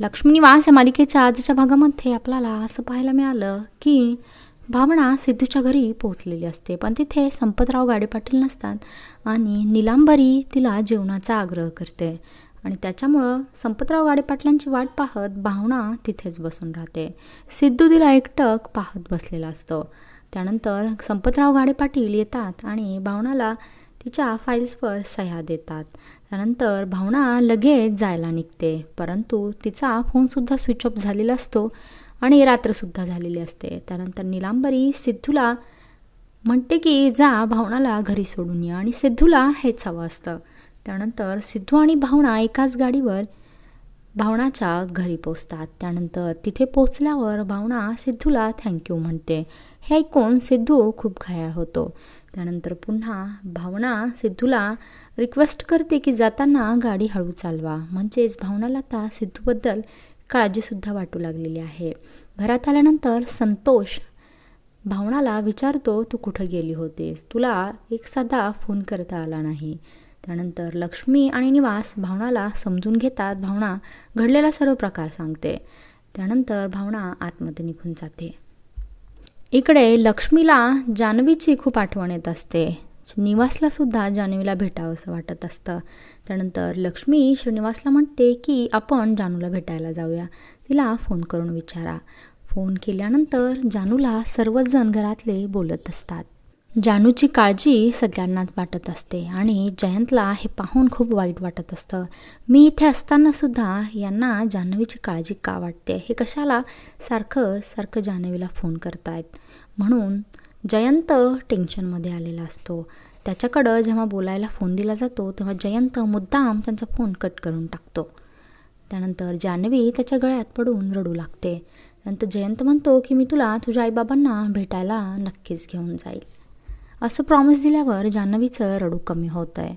लक्ष्मी वास या मालिकेच्या आजच्या भागामध्ये आपल्याला असं पाहायला मिळालं की भावना सिद्धूच्या घरी पोहोचलेली असते पण तिथे संपतराव गाडे पाटील नसतात आणि निलांबरी तिला जेवणाचा आग्रह करते. आणि त्याच्यामुळं संपतराव गाडे पाटलांची वाट पाहत भावना तिथेच बसून राहते. सिद्धू तिला एकटक पाहत बसलेला असतो. त्यानंतर संपतराव गाडे पाटील येतात आणि भावनाला तिच्या फाईल्सवर सह्या देतात. त्यानंतर भावना लगेच जायला निघते. परंतु तिचा फोनसुद्धा स्विच ऑफ झालेला असतो आणि रात्रसुद्धा झालेली असते. त्यानंतर निलांबरी सिद्धूला म्हणते की जा भावनाला घरी सोडून या. आणि सिद्धूला हेच हवं असतं. त्यानंतर सिद्धू आणि भावना एकाच गाडीवर भावनाच्या घरी पोचतात त्यानंतर तिथे पोचल्यावर भावना सिद्धूला थँक्यू म्हणते. हे ऐकून सिद्धू खूप घायाळ होतो. त्यानंतर पुन्हा भावना सिद्धूला रिक्वेस्ट करते की जाताना गाडी हळू चालवा. म्हणजेच भावनाला आता सिद्धूबद्दल काळजीसुद्धा वाटू लागलेली आहे. घरात आल्यानंतर संतोष भावनाला विचारतो तू कुठं गेली होतीस? तुला एक साधा फोन करता आला नाही. त्यानंतर लक्ष्मी आणि निवास भावनाला समजून घेतात. भावना घडलेला सर्व प्रकार सांगते. त्यानंतर भावना आतमध्ये निघून जाते. इकडे लक्ष्मीला जान्हवीची खूप आठवण येत असते. निवासला सुद्धा जान्हवीला भेटावंसं वाटत असतं. त्यानंतर लक्ष्मी श्रीनिवासला म्हणते की आपण जानूला भेटायला जाऊया. तिला फोन करून विचारा. फोन केल्यानंतर जानूला सर्वच जण घरातले बोलत असतात. जानूची काळजी सगळ्यांनाच वाटत असते आणि जयंतला हे पाहून खूप वाईट वाटत असतं. मी इथे असतानासुद्धा यांना जान्हवीची काळजी का वाटते? हे कशाला सारखं सारखं जान्हवीला फोन करतायत? म्हणून जयंत टेन्शनमध्ये आलेला असतो. त्याच्याकडं जेव्हा बोलायला फोन दिला जातो तेव्हा जयंत मुद्दाम त्यांचा फोन कट करून टाकतो. त्यानंतर जान्हवी त्याच्या गळ्यात पडून रडू लागते. नंतर जयंत म्हणतो की मी तुला तुझ्या आईबाबांना भेटायला नक्कीच घेऊन जाईल. असं प्रॉमिस दिल्यावर जान्हवीचं रडू कमी होतं आहे